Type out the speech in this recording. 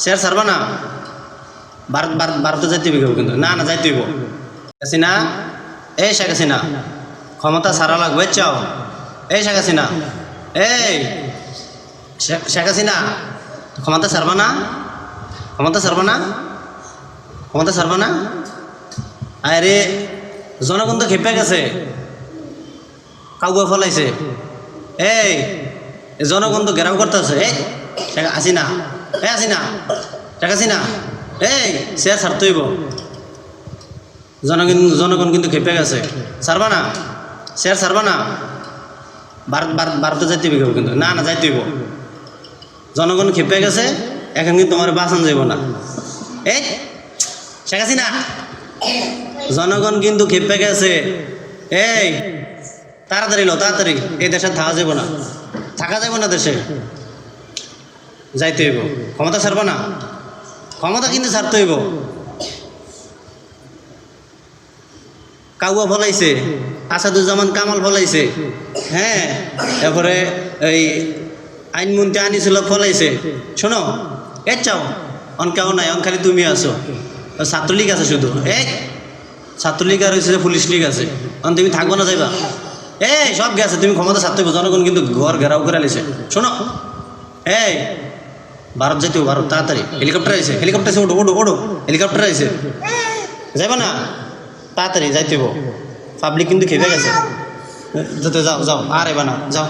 Share ছাড়বা না? ভারত ভারত ভারতে যাইতে হইব কিন্তু। না না যাইতে হইব। হাসিনা? এই শেখ হাসিনা, ক্ষমতা ছাড়া লাগবে, চাও? এই শেখ হাসিনা এই শেখ হাসিনা, ক্ষমতা ছাড়বা না? ক্ষমতা ছাড়বা না? ক্ষমতা ছাড়বা না? আরে, জনগণ তো খেপে গেছে। কাউকে ফলাইছে। এই, জনগণ তো ঘেরাও করতেছে। এই, শেখ হাসিনা হাসিনা শেখ হাসিনা এই সে জনগণ জনগণ কিন্তু খেপে গেছে। ছাড়বা না শেয়ার ছাড়বা না। ভারত ভারত ভারতে যাইতে হইব কিন্তু। না না যাইতে হইব জনগণ খেপে গেছে, এখন কিন্তু তোমার বাঁচান যাইব না। এই শেখ হাসিনা জনগণ কিন্তু খেপে গেছে। এই, তাড়াতাড়ি লো, তাড়াতাড়ি। এই দেশে থাকা যাব না। থাকা যাব না দেশে। যাইতে হইব। ক্ষমতা ছাড়বো না? ক্ষমতা কিন্তু ছাড়তে হইব। কাউয়া ফলাইছে, আসাদুজ্জামান কামাল ফলাইছে হ্যাঁ? এরপরে এই আইনমন্ত্রী আনিছিল ফলাইছে। শোনো, এ চাও, অন কেউ নাই, অন খালি তুমি আছো। ছাত্রলীগ আছে শুধু। এই ছাত্রলীগ আর হয়েছে পুলিশ লীগ আছে। অন তুমি থাকব না যাইবা। এই সব গেছে, তুমি ক্ষমতা হইব। জনগণ কিন্তু ঘর ঘেরাও করে আলিছে শোনো এই ভারত যেতে ভারত, তাড়াতাড়ি। হেলিকপ্টার আছে হেলিকপ্টার আছে ওডো ওডো হেলিকপ্টার আছে যাইবা না? তাড়াতাড়ি যাইতে পাবলিক কিন্তু খেপে গেছে। যেতে যাও যাও। আর এবার না, যাও।